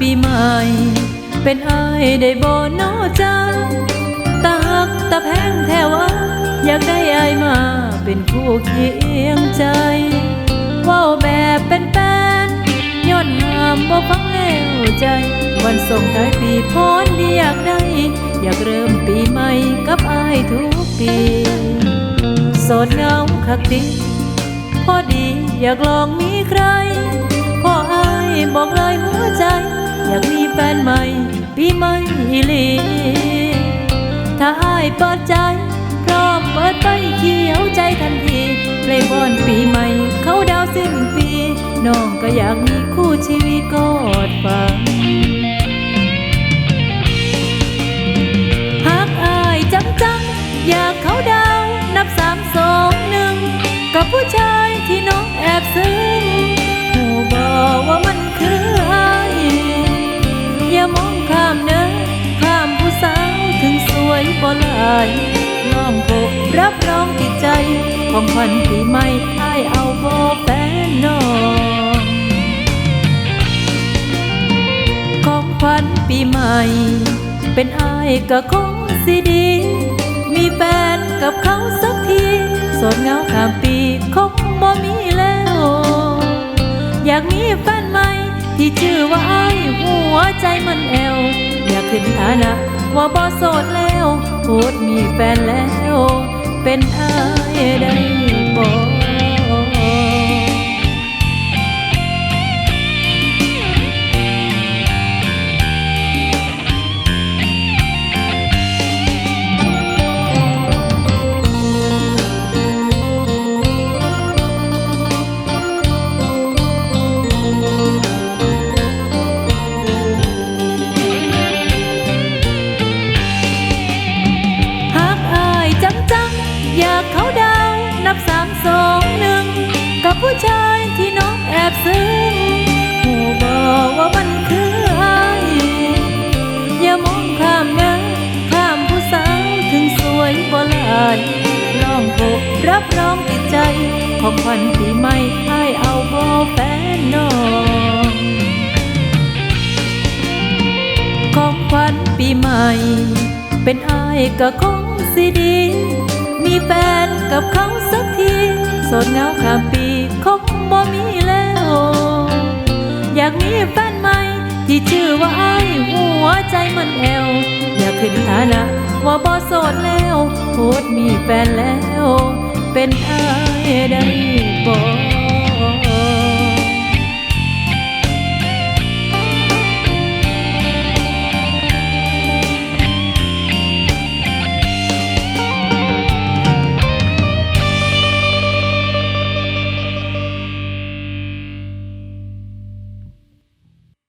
ปีใหม่ เป็นไอ้ายได้บ่นอจังตาหักตาแพงแทว่าอยากได้ไอ้ายมาเป็นคู่เคียงใจว้าแบบเป็นแฟนย้อนห้ามบ่ฟังแล้วใจ วันส่งท้ายปีพรที่อยากได้ อยากเริ่มปีใหม่กับไอ้ายทุกปี โสดเงาคักติพอดีอยากลองมีใคร พออายบอกเลยหัวใจ อยากมีแฟนใหม่ปีใหม่อีหลีถ้าอายเปิดใจ พร้อมเปิดไปเขียวใจทันทีเลงบอนปีใหม่ เขาดาวสิ้นปี น้องก็อยากมีคู่ชีวิตกอดฟังหากอายจังจังอยากเขาดาวนับสามสองหนึ่งกับผู้ชายที่น้องแอบซึ้งหูบอกว่ามัน บ่หลองพบรับรองติดใจ ของขวัญปีใหม่อายเอาบ่แฟนน้องของขวัญปีใหม่ เป็นอายก็คงสิดี มีแฟนกับเขาสักทีสดเหงาข้ามปีคงบ่มีแล้ว อยากมีแฟนใหม่ที่ชื่อว่าไอหัวใจมันแอวอยากขึ้นฐานะ ว่าบ่โสดแล้วพูดมีแฟนแล้ว เป็นอายได้บ่ ว่ามันคืออายอย่ามองข้ามนะข้ามผู้สาวถึงสวยบ่หลายลองพบรับรองติดใจ ของขวัญปีใหม่อายเอาบ่แฟนน้องของขวัญปีใหม่ เป็นไอายก็คงสิดี มีแฟนกับเขาสักทีสดเงาข้ามปีคงบ่มีแล้ว อยากมีแฟน ที่ชื่อว่าไอ้หัวใจมันแอวอยากขึ้นฐานะว่าบ่โสดแล้วพูดมีแฟนแล้ว เป็นไอ้ได้บ่